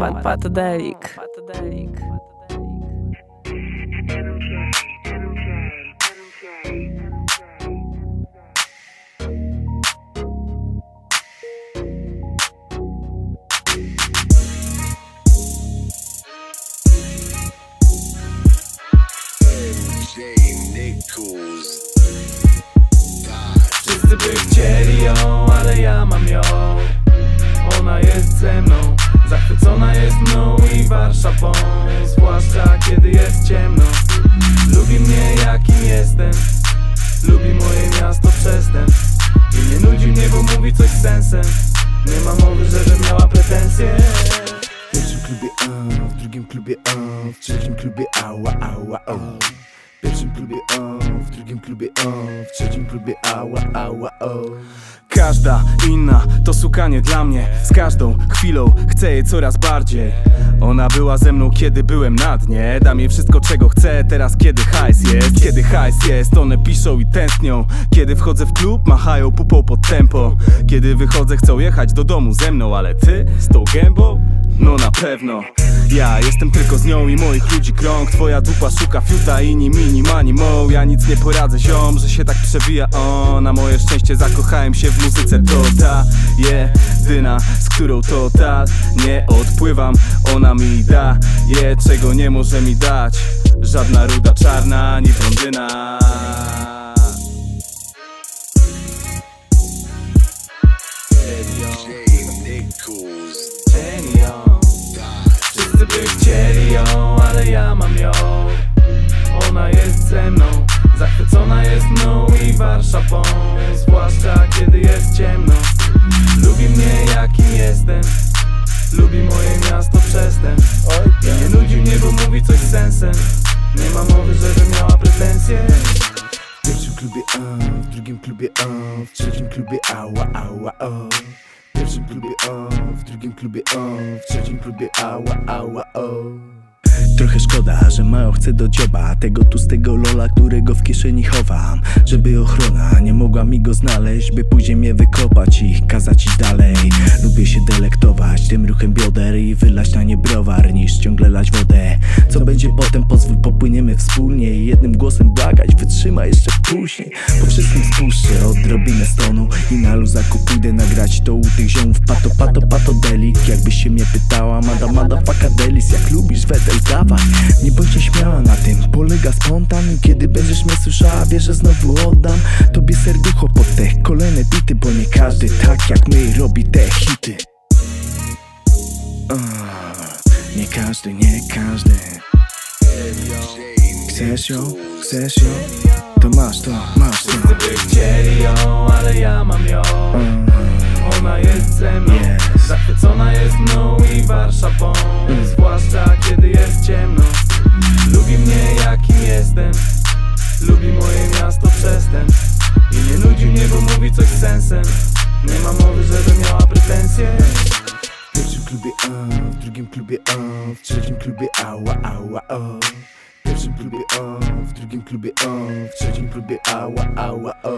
Pat. J. Nichols. Wszyscy by chcieli ją, ale ja mam ją Ona jest ze mną, zachwycona jest mną i Warszawą Zwłaszcza kiedy jest ciemno. Lubi mnie jakim jestem. Lubi moje miasto przestępstw I nie nudzi mnie, bo mówi coś z sensem. Nie ma mowy, żeby miała pretensje. W pierwszym klubie a, w drugim klubie a, w trzecim klubie ała, ała, o. W pierwszym klubie a, a, w trzecim klubie ała, ała, o. Każda inna to sukanie dla mnie. Z każdą chwilą chcę jej coraz bardziej. Ona była ze mną kiedy byłem na dnie. Dam jej wszystko czego chcę teraz kiedy hajs jest. Kiedy hajs jest one piszą i tęsknią. Kiedy wchodzę w klub machają pupą pod tempo. Kiedy wychodzę chcą jechać do domu ze mną Ale ty z tą gębą? No na pewno. Ja jestem tylko z nią i moich ludzi krąg. Twoja dupa szuka fiuta inni mini mani mo. Ja nic nie poradzę ziom, że się tak przewija o Na moje szczęście zakochałem się w muzyce To ta jedyna, z którą total nie odpływam. Ona mi da je, czego nie może mi dać. Żadna ruda czarna, ani blondyna mam ją Ona jest ze mną Zachwycona jest mną i Warszawą. Zwłaszcza kiedy jest ciemno. Lubi mnie jakim jestem. Lubi moje miasto przestępstw I nie nudzi mnie, bo mówi coś z sensem. Nie ma mowy, żeby miała pretensje. W pierwszym klubie a, w drugim klubie a, w trzecim klubie ała, ała, o. W pierwszym klubie a, w drugim klubie a, w trzecim klubie ała, ała, o. Trochę szkoda, że mało chcę do dzioba Tego tłustego lola, którego w kieszeni chowam. Żeby ochrona nie mogła mi go znaleźć By później mnie wykopać i kazać iść dalej. Lubię się delektować tym ruchem bioder I wylać na nie browar niż ciągle lać wodę. Co będzie potem, pozwól popłyniemy wspólnie I jednym głosem błagać, wytrzyma jeszcze później. Po wszystkim spuszczę odrobinę stonu I na luzaku pójdę nagrać to u tych ziomów. Pato, pato, pato Jakbyś się mnie pytała, mada, mada, fakadelis Jak lubisz wedel, dawaj. Nie bądź się śmiała na tym, polega spontan I kiedy będziesz mnie słyszała, wiesz, że znowu oddam Tobie serducho pod te kolejne bity Bo nie każdy tak jak my robi te hity. Ah, Nie każdy, nie każdy. Chcesz ją? Chcesz ją? To masz to, masz to. Wszyscy by chcieli ją, ale ja mam ją Ona jest ze mną. Zachwycona jest mną i Warszawą Zwłaszcza kiedy jest ciemno. Lubi mnie jakim jestem. Lubi moje miasto przestępstw I nie nudzi mnie, bo mówi coś z sensem. Nie ma mowy, żeby miała pretensje. W pierwszym klubie a, w drugim klubie a, w trzecim klubie ała, ała, o. W pierwszym klubie a, w drugim klubie a, w trzecim klubie ała, ała, o.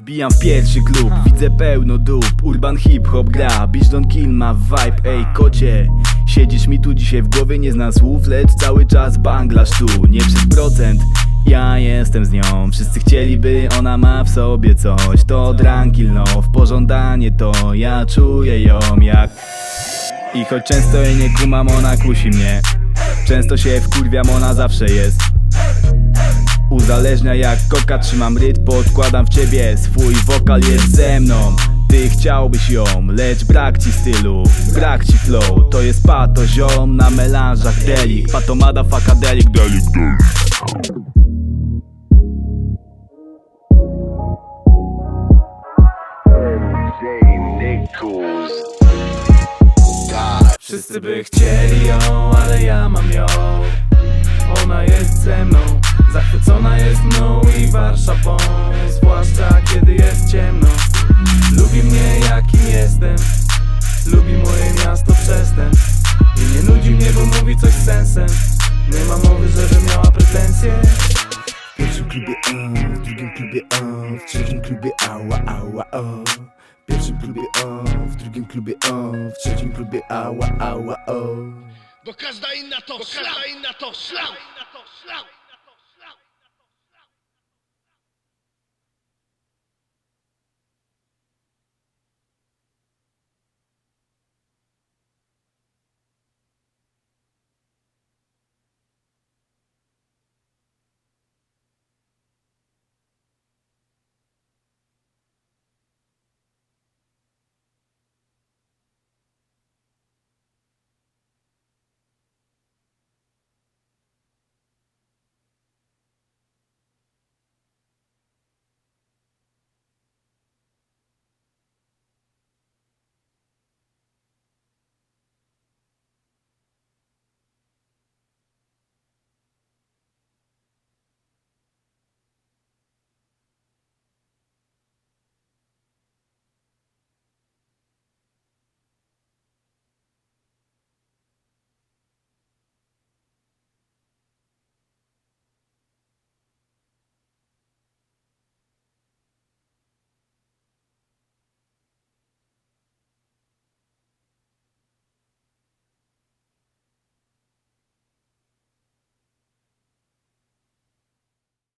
Wbijam w pierwszy klub, widzę pełno dup Urban hip-hop gra, Bitch Don't Kill ma vibe Ej kocie, siedzisz mi tu dzisiaj w głowie Nie zna słów, lecz cały czas banglasz tu. Nie przez procent, ja jestem z nią. Wszyscy chcieliby, ona ma w sobie coś. To drankil, no, w pożądanie to Ja czuję ją jak I choć często jej nie kumam, ona kusi mnie Często się wkurwiam, ona zawsze jest. Uzależnia jak koka, trzymam rytm, podkładam w ciebie. Swój wokal jest ze mną. Ty chciałbyś ją, lecz brak ci stylu Brak ci flow, to jest pato ziom Na melanżach delik, pato motherfucker delik Delik, Wszyscy by chcieli ją, ale ja mam ją. Ona jest ze mną Zachwycona jest mną i Warszawą Zwłaszcza kiedy jest ciemno. Lubi mnie jakim jestem. Lubi moje miasto przestępstw I nie nudzi mnie, bo mówi coś z sensem. Nie ma mowy, żeby miała pretensje. W pierwszym klubie a, w drugim klubie a, w trzecim klubie ała, ała, o. W pierwszym klubie drugim klubie o, w trzecim klubie ała, ała, o. Bo każda inna to szlam, każda inna to szlam.